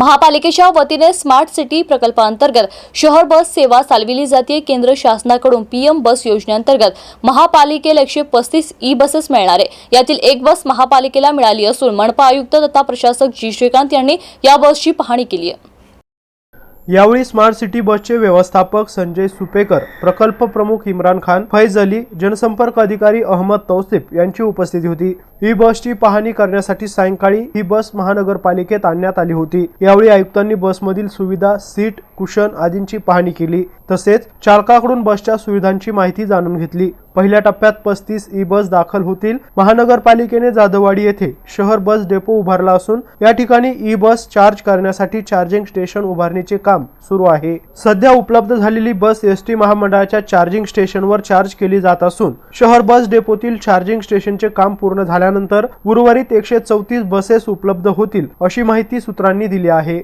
महापालिकेच्या वतीने smart city प्रकल्पांतर्गत शहर बस सेवा चालविली जाते. केंद्र शासनाकडून पीएम बस योजनेअंतर्गत महापालिकेला एकशे पस्तीस ई बसेस मिळणार. आहे यातील एक बस महापालिकेला मिळाली असून मनपा आयुक्त तथा प्रशासक जी. श्रीकांत यांनी या बसची पाहणी केली आहे. यावेळी स्मार्ट सिटी बसचे व्यवस्थापक संजय सुपेकर प्रकल्प प्रमुख इम्रान खान फैज अली जनसंपर्क अधिकारी अहमद तौसिफ यांची उपस्थिती होती. ही बसची पाहणी करण्यासाठी सायंकाळी ही बस महानगरपालिकेत आणण्यात आली होती. यावेळी आयुक्तांनी बसमधील सुविधा सीट कुशन आदींची पाहणी केली. तसेच चालकाकडून बसच्या सुविधांची माहिती जाणून घेतली. पहिल्या टप्प्यात पस्तीस ई बस दाखल होतील. महानगरपालिकेने जाधववाडी येथे शहर बस डेपो उभारला असून या ठिकाणी ई बस चार्ज करण्यासाठी चार्जिंग स्टेशन उभारणीचे काम सुरू आहे. सध्या उपलब्ध झालेली बस एस टी महामंडळाच्या चार्जिंग स्टेशनवर चार्ज केली जात असून शहर बस डेपोतील चार्जिंग स्टेशनचे काम पूर्ण झाल्यानंतर उर्वरित एकशे चौतीस बसेस उपलब्ध होतील अशी माहिती सूत्रांनी दिली आहे.